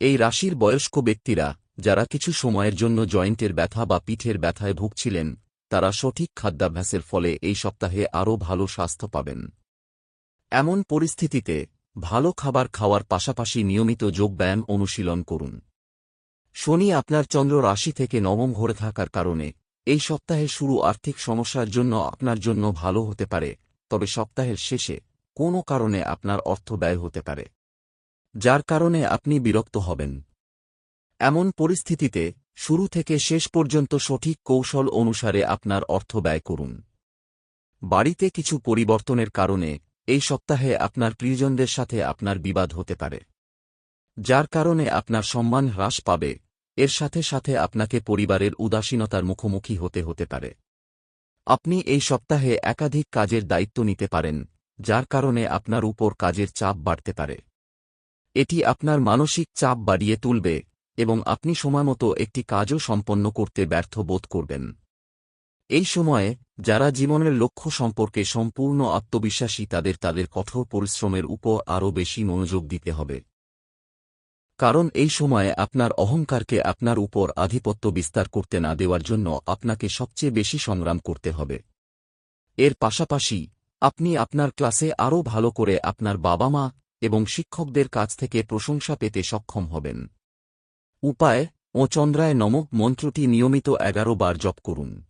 এই রাশির বয়স্ক ব্যক্তিরা, যারা কিছু সময়ের জন্য জয়েন্টের ব্যথা বা পিঠের ব্যথায় ভুগছিলেন, তারা সঠিক খাদ্যাভ্যাসের ফলে এই সপ্তাহে আরও ভালো স্বাস্থ্য পাবেন। এমন পরিস্থিতিতে, ভালো খাবার খাওয়ার পাশাপাশি নিয়মিত যোগব্যায়াম অনুশীলন করুন। শনি আপনার চন্দ্র রাশি থেকে নবম ঘরে থাকার কারণে, এই সপ্তাহের শুরু আর্থিক সমস্যার জন্য আপনার জন্য ভালো হতে পারে, তবে সপ্তাহের শেষে কোনো কারণে আপনার অর্থ ব্যয় হতে পারে। যার কারণে আপনি বিরক্ত হবেন। এমন পরিস্থিতিতে, শুরু থেকে শেষ পর্যন্ত সঠিক কৌশল অনুসারে আপনার অর্থ ব্যয় করুন। বাড়িতে কিছু পরিবর্তনের কারণে, এই সপ্তাহে আপনার প্রিয়জনদের সাথে আপনার বিবাদ হতে পারে। যার কারণে আপনার সম্মান হ্রাস পাবে, এর সাথে সাথে আপনাকে পরিবারের উদাসীনতার মুখোমুখি হতে হতে পারে। আপনি এই সপ্তাহে একাধিক কাজের দায়িত্ব নিতে পারেন, যার কারণে আপনার উপর কাজের চাপ বাড়তে পারে। এটি আপনার মানসিক চাপ বাড়িয়ে তুলবে এবং আপনি সময়মতো একটি কাজও সম্পন্ন করতে ব্যর্থ বোধ করবেন। এই সময়ে, যারা জীবনের লক্ষ্য সম্পর্কে সম্পূর্ণ আত্মবিশ্বাসী তাদের তাদের কঠোর পরিশ্রমের উপর আরও বেশি মনোযোগ দিতে হবে। কারণ এই সময়ে আপনার অহংকারকে আপনার উপর আধিপত্য বিস্তার করতে না দেওয়ার জন্য আপনাকে সবচেয়ে বেশি সংগ্রাম করতে হবে। এর পাশাপাশি, আপনি আপনার ক্লাসে আরও ভালো করে আপনার বাবা মা এবং শিক্ষকদের কাছ থেকে প্রশংসা পেতে সক্ষম হবেন। উপায়, ও চন্দ্রায় নমক মন্ত্রটি নিয়মিত এগারো বার জপ করুন।